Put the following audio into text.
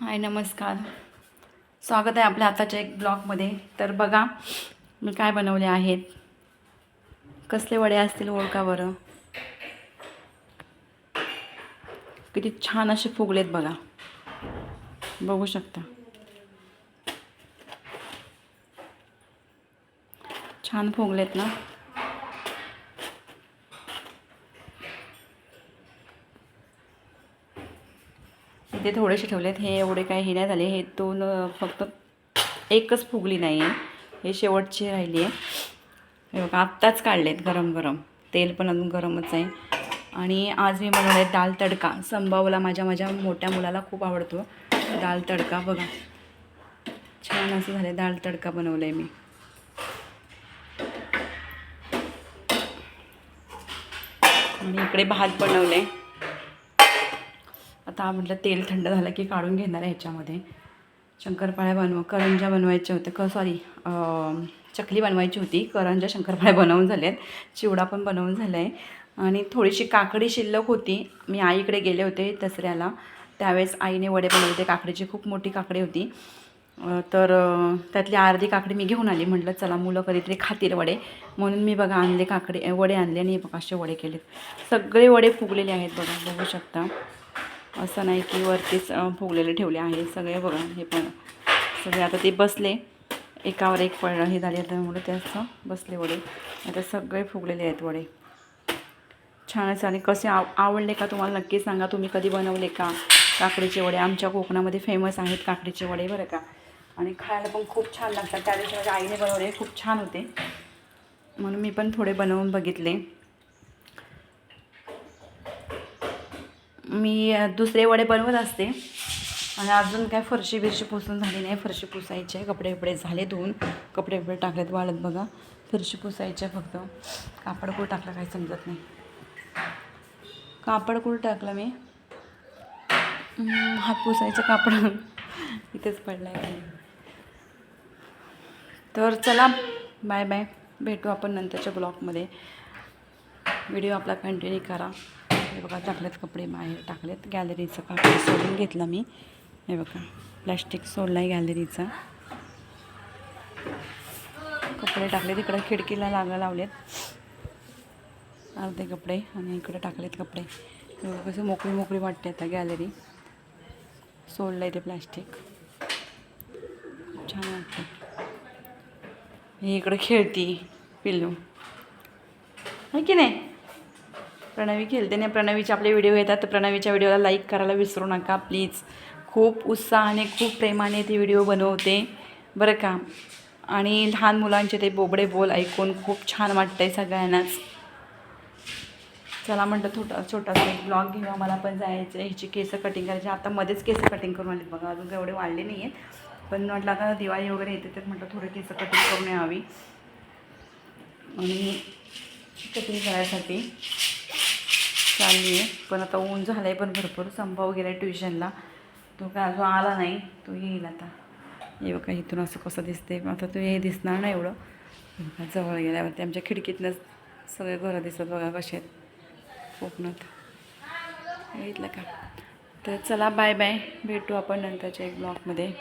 हाय नमस्कार. स्वागत आहे आपल्या आताच्या एक ब्लॉगमध्ये. तर बघा मी काय बनवले आहेत. कसले वडे असतील ओळखा बरं किती छान असे फुगलेत बघा. बघू शकता. छान फुगलेत ना. इथे थोडेसे ठेवलेत. हे एवढे काही हे नाही झाले. हे दोन फक्त एकच फुगली नाही आहे. हे शेवटची राहिली आहे. हे बघा आत्ताच काढलेत गरम गरम. तेल पण अजून गरमच आहे. आणि आज मी बनवलं आहे दाल तडका. संभावला माझ्या माझ्या मोठ्या मुलाला खूप आवडतो. दाल तडका बघा. छान असं झालं आहे दाल तडका बनवलं आहे मी. आणि इकडे भात बनवले आता म्हटलं तेल थंड झालं की काढून घेणार आहे ह्याच्यामध्ये. शंकरपाळ्या बनव करंजा बनवायच्या होत्या. क सॉरी चकली बनवायची होती. करंजा शंकरपाळ्या बनवून झाल्यात. चिवडा पण बनवून झाला आहे आणि थोडीशी काकडी शिल्लक होती. मी आईकडे गेले होते दसऱ्याला. त्यावेळेस आईने वडे बनवले. होते काकडीची खूप मोठी काकडी होती. तर त्यातली अर्धी काकडी मी घेऊन आली. म्हटलं चला मुलं कधीतरी खातील वडे. म्हणून मी बघा आणले काकडे वडे आणले आणि बघा असे वडे केलेत. सगळे वडे फुगलेले आहेत बघा. बघू शकता. असं नाही की वरतीच फुगलेले ठेवले आहे सगळे बघा हे पण सगळे. आता ते बसले. एकावर एक पड हे झाले. त्यामुळे त्याचं बसले वडे. आता सगळे फुगलेले आहेत वडे. छान असं आणि कसे आव आवडले का तुम्हाला? नक्की सांगा. तुम्ही कधी बनवले का? काकडीचे वडे. आमच्या कोकणामध्ये फेमस आहेत काकडीचे वडे बरं का? आणि खायला पण खूप छान लागतात. त्या दिवशी माझ्या आईने बनवले. खूप छान होते. म्हणून मी पण थोडे बनवून बघितले. मी दुसरे वडे बनवत असते. आणि अजून काय फरशी बिरशी पुसून झाली नाही. फरशी पुसायची आहे कपडे वपडे झाले धुवून. कपडे बिपडे टाकलेत वाळत बघा. फरशी पुसायची आहे फक्त. कापड कूळ टाकलं काही समजत नाही. कापड कूळ टाकलं मी? हात पुसायचं कापड. इथेच पडलं आहे तर चला बाय बाय. भेटू आपण नंतरच्या ब्लॉगमध्ये. व्हिडिओ आपला कंटिन्यू करा. हे बघा टाकलेत कपडे बाहेर टाकलेत गॅलरीचं कापड सोडून घेतलं मी. हे बघा प्लॅस्टिक सोडला आहे गॅलरीचा कपडे टाकले तिकडं खिडकीला लागा लावलेत. अर्धे कपडे आणि इकडे टाकलेत कपडे. बघा कसं मोकळी मोकळी वाटते आता गॅलरी सोडलं आहे ते प्लॅस्टिक छान वाटतं. ही इकडं खेळती पिल्लू. आहे की नाही? प्रणवी खेळते नाही प्रणवीचे आपले व्हिडिओ येतात तर प्रणवीच्या व्हिडिओला लाईक करायला विसरू नका प्लीज खूप उत्साहाने खूप प्रेमाने ते व्हिडिओ बनवते. बरं का? आणि लहान मुलांचे ते बोबडे बोल ऐकून खूप छान वाटतंय सगळ्यांनाच. चला म्हटलं छोटा छोटासा एक ब्लॉग घेऊया. मला पण जायचं ह्याची केसं कटिंग करायची. आता मध्येच केस कटिंग करून आली बघा. अजून काही एवढे वाढले नाही आहेत पण म्हटलं आता दिवाळी वगैरे येते तर म्हटलं थोडं केसं कटिंग करून यावी. आणि कटिंग करायसाठी चालली आहे. पण आता ऊन झालं आहे पण भरपूर. संभाव गेला आहे ट्युशनला. तो काय अजून आला नाही. तो येईल आता. हे बघा इथून असं कसं दिसते आता तो हे दिसणार नाही एवढं. जवळ गेल्यावरती आमच्या खिडकीतनंच सगळे घरं दिसतात बघा कसे आहेत. कोकणात. बघितलं का? तर चला बाय बाय. भेटू आपण नंतरच्या एक ब्लॉगमध्ये.